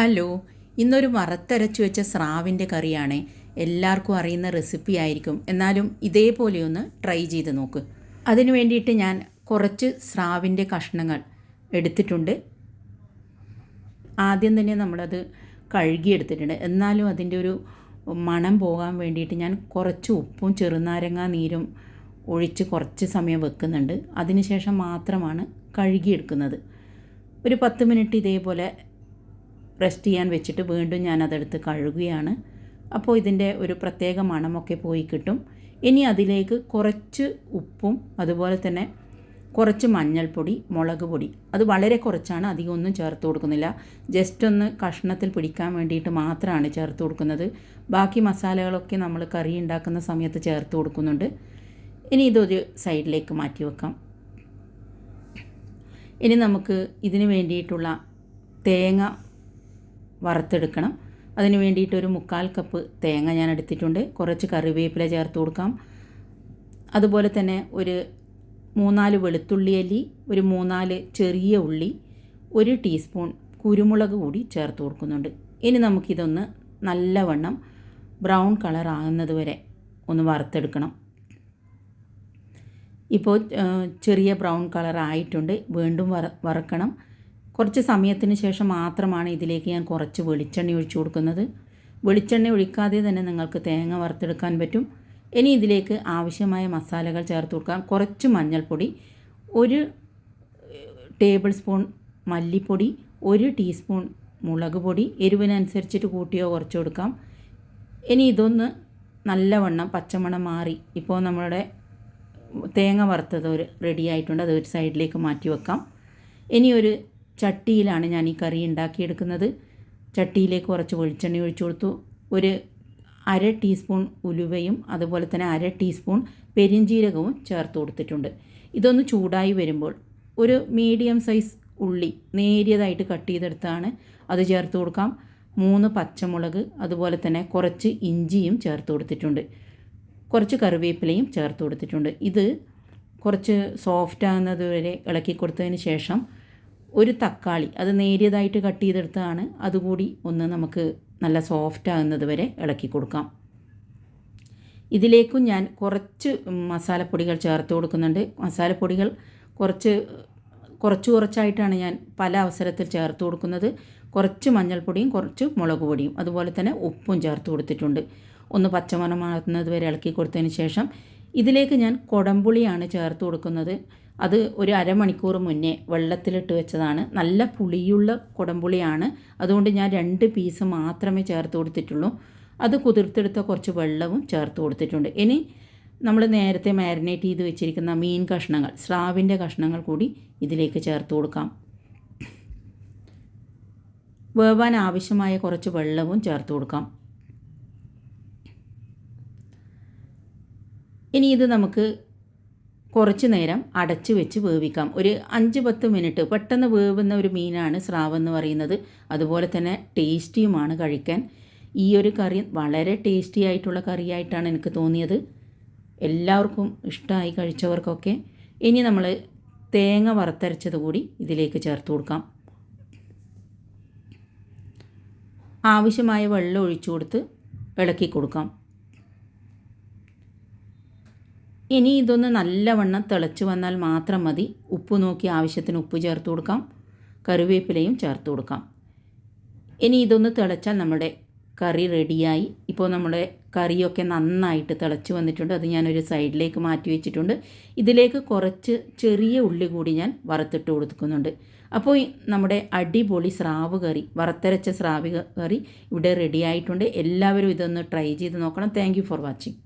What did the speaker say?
Hello ഇന്നൊരു വറുത്തരച്ചു വെച്ച സ്രാവിന്റെ കറിയാണ്. എല്ലാവർക്കും അറിയുന്ന റെസിപ്പി ആയിരിക്കും. എന്നാലും ഇതേപോലെ ഒന്ന് ട്രൈ ചെയ്ത് നോക്ക്. അതിന് വേണ്ടിയിട്ട് ഞാൻ കുറച്ച് സ്രാവിന്റെ കഷ്ണങ്ങൾ എടുത്തിട്ടുണ്ട്. ആദ്യം തന്നെ നമ്മളത് കഴുകിയെടുത്തിട്ടുണ്ട്. എന്നാലും അതിന്റെ ഒരു മണം പോകാൻ വേണ്ടിയിട്ട് ഞാൻ കുറച്ച് ഉപ്പും ചെറുനാരങ്ങ നീരും ഒഴിച്ച് കുറച്ച് സമയം വെക്കുന്നുണ്ട്. അതിനുശേഷം മാത്രമാണ് കഴുകിയെടുക്കുന്നത്. ഒരു പത്ത് മിനിറ്റ് ഇതേപോലെ റെസ്റ്റ് ചെയ്യാൻ വെച്ചിട്ട് വീണ്ടും ഞാൻ അതെടുത്ത് കഴുകുകയാണ്. അപ്പോൾ ഇതിന്റെ ഒരു പ്രത്യേക മണമൊക്കെ പോയി കിട്ടും. ഇനി അതിലേക്ക് കുറച്ച് ഉപ്പും അതുപോലെ തന്നെ കുറച്ച് മഞ്ഞൾപ്പൊടി മുളക് പൊടി. അത് വളരെ കുറച്ചാണ് അധികം ഒന്നും ചേർത്ത് കൊടുക്കുന്നില്ല. ജസ്റ്റ് ഒന്ന് കഷ്ണത്തിൽ പിടിക്കാൻ വേണ്ടിയിട്ട് മാത്രമാണ് ചേർത്ത് കൊടുക്കുന്നത്. ബാക്കി മസാലകളൊക്കെ നമ്മൾ കറി ഉണ്ടാക്കുന്ന സമയത്ത് ചേർത്ത് കൊടുക്കുന്നുണ്ട്. ഇനി ഇതൊരു സൈഡിലേക്ക് മാറ്റി വെക്കാം. ഇനി നമുക്ക് ഇതിന് വേണ്ടിയിട്ടുള്ള തേങ്ങ വറുത്തെടുക്കണം. അതിന് വേണ്ടിയിട്ട് ഒരു മുക്കാൽ കപ്പ് തേങ്ങ ഞാൻ എടുത്തിട്ടുണ്ട്. കുറച്ച് കറിവേപ്പില ചേർത്ത് കൊടുക്കാം. അതുപോലെ തന്നെ ഒരു മൂന്നാൽ വെളുത്തുള്ളി അല്ലി ഒരു മൂന്നാൽ ചെറിയ ഉള്ളി ഒരു ടീസ്പൂൺ കുരുമുളക് കൂടി ചേർത്ത് കൊടുക്കുന്നുണ്ട്. ഇനി നമുക്കിതൊന്ന് നല്ലവണ്ണം ബ്രൗൺ കളർ ആകുന്നത് വരെ ഒന്ന് വറുത്തെടുക്കണം. ഇപ്പോൾ ചെറിയ ബ്രൗൺ കളർ ആയിട്ടുണ്ട്. വീണ്ടും വറ വറക്കണം. കുറച്ച് സമയത്തിന് ശേഷം മാത്രമാണ് ഇതിലേക്ക് ഞാൻ കുറച്ച് വെളിച്ചെണ്ണ ഒഴിച്ചു കൊടുക്കുന്നത്. വെളിച്ചെണ്ണ ഒഴിക്കാതെ തന്നെ നിങ്ങൾക്ക് തേങ്ങ വറുത്തെടുക്കാൻ പറ്റും. ഇനി ഇതിലേക്ക് ആവശ്യമായ മസാലകൾ ചേർത്ത് കൊടുക്കാം. കുറച്ച് മഞ്ഞൾപ്പൊടി ഒരു ടേബിൾ സ്പൂൺ മല്ലിപ്പൊടി ഒരു ടീസ്പൂൺ മുളക് പൊടി എരിവിനനുസരിച്ചിട്ട് കൂട്ടിയോ കുറച്ച് കൊടുക്കാം ഇനി ഇതൊന്ന് നല്ലവണ്ണം പച്ചമണം മാറി ഇപ്പോൾ നമ്മളുടെ തേങ്ങ വറുത്തത് ഒരു റെഡി ആയിട്ടുണ്ട്. അത് ഒരു സൈഡിലേക്ക് മാറ്റി വെക്കാം. ഇനി ഒരു ചട്ടിയിലാണ് ഞാൻ ഈ കറി ഉണ്ടാക്കിയെടുക്കുന്നത്. ചട്ടിയിലേക്ക് കുറച്ച് വെളിച്ചെണ്ണ ഒഴിച്ചു കൊടുത്തു. ഒരു അര ടീസ്പൂൺ ഉലുവയും അതുപോലെ തന്നെ അര ടീസ്പൂൺ പെരിഞ്ജീരകവും ചേർത്ത് കൊടുത്തിട്ടുണ്ട്. ഇതൊന്ന് ചൂടായി വരുമ്പോൾ ഒരു മീഡിയം സൈസ് ഉള്ളി നേരിയതായിട്ട് കട്ട് ചെയ്തെടുത്താണ് അത് ചേർത്ത് കൊടുക്കാം. മൂന്ന് പച്ചമുളക് അതുപോലെ തന്നെ കുറച്ച് ഇഞ്ചിയും ചേർത്ത് കൊടുത്തിട്ടുണ്ട്. കുറച്ച് കറിവേപ്പിലയും ചേർത്ത് കൊടുത്തിട്ടുണ്ട്. ഇത് കുറച്ച് സോഫ്റ്റ് ആകുന്നത് വരെ ഇളക്കി കൊടുത്തതിന് ശേഷം ഒരു തക്കാളി അത് നേരിയതായിട്ട് കട്ട് ചെയ്തെടുത്തതാണ്. അതുകൂടി ഒന്ന് നമുക്ക് നല്ല സോഫ്റ്റ് ആകുന്നത് വരെ ഇളക്കി കൊടുക്കാം. ഇതിലേക്കും ഞാൻ കുറച്ച് മസാലപ്പൊടികൾ ചേർത്ത് കൊടുക്കുന്നുണ്ട്. മസാലപ്പൊടികൾ കുറച്ച് കുറച്ച് കുറച്ചായിട്ടാണ് ഞാൻ പല അവസരത്തിൽ ചേർത്ത് കൊടുക്കുന്നത്. കുറച്ച് മഞ്ഞൾപ്പൊടിയും കുറച്ച് മുളക് പൊടിയും അതുപോലെ തന്നെ ഉപ്പും ചേർത്ത് കൊടുത്തിട്ടുണ്ട്. ഒന്ന് പച്ചമണമാകുന്നത് വരെ ഇളക്കി കൊടുത്തതിന് ശേഷം ഇതിലേക്ക് ഞാൻ കുടംപുളിയാണ് ചേർത്ത് കൊടുക്കുന്നത്. അത് ഒരു അരമണിക്കൂർ മുന്നേ വെള്ളത്തിലിട്ട് വെച്ചതാണ്. നല്ല പുളിയുള്ള കുടംപുളിയാണ്. അതുകൊണ്ട് ഞാൻ രണ്ട് പീസ് മാത്രമേ ചേർത്ത് കൊടുത്തിട്ടുള്ളൂ. അത് കുതിർത്തെടുത്ത കുറച്ച് വെള്ളവും ചേർത്ത് കൊടുത്തിട്ടുണ്ട്. ഇനി നമ്മൾ നേരത്തെ മാരിനേറ്റ് ചെയ്ത് വെച്ചിരിക്കുന്ന മീൻ കഷ്ണങ്ങൾ സ്രാവിന്റെ കഷ്ണങ്ങൾ കൂടി ഇതിലേക്ക് ചേർത്ത് കൊടുക്കാം. വേവാൻ ആവശ്യമായ കുറച്ച് വെള്ളവും ചേർത്ത് കൊടുക്കാം. ഇനി ഇത് നമുക്ക് കുറച്ച് നേരം അടച്ചു വെച്ച് വേവിക്കാം. ഒരു അഞ്ച് പത്ത് മിനിറ്റ് പെട്ടെന്ന് വേവുന്ന ഒരു മീനാണ് സ്രാവ് എന്ന് പറയുന്നത്. അതുപോലെ തന്നെ ടേസ്റ്റിയുമാണ് കഴിക്കാൻ. ഈ ഒരു കറി വളരെ ടേസ്റ്റി ആയിട്ടുള്ള കറിയായിട്ടാണ് എനിക്ക് തോന്നിയത്. എല്ലാവർക്കും ഇഷ്ടമായി കഴിച്ചവർക്കൊക്കെ ഇനി നമ്മൾ തേങ്ങ വറുത്തരച്ചത് കൂടി ഇതിലേക്ക് ചേർത്ത് കൊടുക്കാം. ആവശ്യമായ വെള്ളം ഒഴിച്ചു കൊടുത്ത് ഇളക്കി കൊടുക്കാം. ഇനി ഇതൊന്ന് നല്ലവണ്ണം തിളച്ചു വന്നാൽ മാത്രം മതി. ഉപ്പ് നോക്കി ആവശ്യത്തിന് ഉപ്പ് ചേർത്ത് കൊടുക്കാം. കറിവേപ്പിലയും ചേർത്ത് കൊടുക്കാം. ഇനി ഇതൊന്ന് തിളച്ചാൽ നമ്മുടെ കറി റെഡിയായി. ഇപ്പോൾ നമ്മുടെ കറിയൊക്കെ നന്നായിട്ട് തിളച്ച് വന്നിട്ടുണ്ട്. അത് ഞാനൊരു സൈഡിലേക്ക് മാറ്റി വെച്ചിട്ടുണ്ട്. ഇതിലേക്ക് കുറച്ച് ചെറിയ ഉള്ളി കൂടി ഞാൻ വറുത്തിട്ട് കൊടുക്കുന്നുണ്ട്. അപ്പോൾ നമ്മുടെ അടിപൊളി സ്രാവ് കറി വറുത്തരച്ച സ്രാവ് കറി ഇവിടെ റെഡിയായിട്ടുണ്ട്. എല്ലാവരും ഇതൊന്ന് ട്രൈ ചെയ്ത് നോക്കണം. Thank for watching.